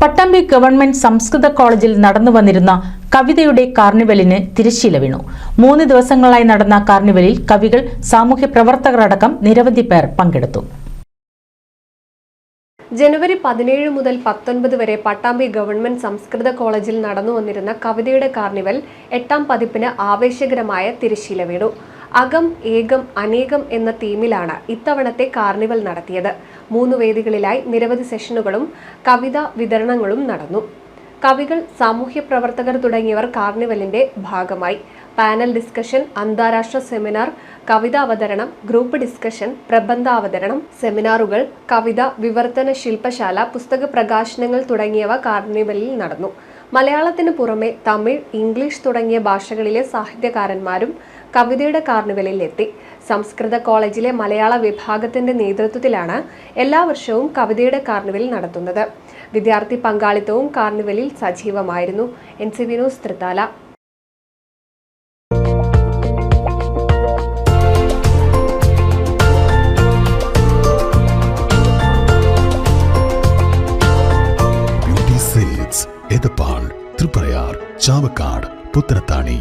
Pattambi government സംസ്കൃത കോളേജിൽ നടന്നു വന്നിരുന്ന കവിതയുടെ കാർണിവലിന് തിരശ്ശീല വീണു. മൂന്ന് ദിവസങ്ങളായി നടന്ന കാർണിവലിൽ കവികൾ സാമൂഹ്യ പ്രവർത്തകരടക്കം നിരവധി പേർ പങ്കെടുത്തു. ജനുവരി പതിനേഴ് മുതൽ പത്തൊൻപത് വരെ പട്ടാമ്പി ഗവൺമെന്റ് സംസ്കൃത കോളേജിൽ നടന്നു വന്നിരുന്ന കവിതയുടെ കാർണിവൽ എട്ടാം പതിപ്പിന് ആവേശകരമായ തിരശ്ശീല വീണു. അകം ഏകം അനേകം എന്ന തീമിലാണ് ഇത്തവണത്തെ കാർണിവൽ നടത്തിയത്. മൂന്ന് വേദികളിലായി നിരവധി സെഷനുകളും കവിതാ വിതരണങ്ങളും നടന്നു. കവികൾ സാമൂഹ്യ പ്രവർത്തകർ തുടങ്ങിയവർ കാർണിവലിന്റെ ഭാഗമായി. പാനൽ ഡിസ്കഷൻ അന്താരാഷ്ട്ര സെമിനാർ കവിതാ അവതരണം ഗ്രൂപ്പ് ഡിസ്കഷൻ പ്രബന്ധാവതരണം സെമിനാറുകൾ കവിത വിവർത്തന ശില്പശാല പുസ്തക പ്രകാശനങ്ങൾ തുടങ്ങിയവ കാർണിവലിൽ നടന്നു. മലയാളത്തിന് പുറമെ തമിഴ് ഇംഗ്ലീഷ് തുടങ്ങിയ ഭാഷകളിലെ സാഹിത്യകാരന്മാരും കവിതയുടെ കാർണിവലിൽ എത്തി സംസ്കൃത കോളേജിലെ മലയാള വിഭാഗത്തിന്റെ നേതൃത്വത്തിലാണ് എല്ലാ വർഷവും കവിതയുടെ കാർണിവൽ നടത്തുന്നത്. വിദ്യാർത്ഥി പങ്കാളിത്തവും കാർണിവലിൽ സജീവമായിരുന്നു. N C Vinos Thrithala. Chavakkad Puthanathani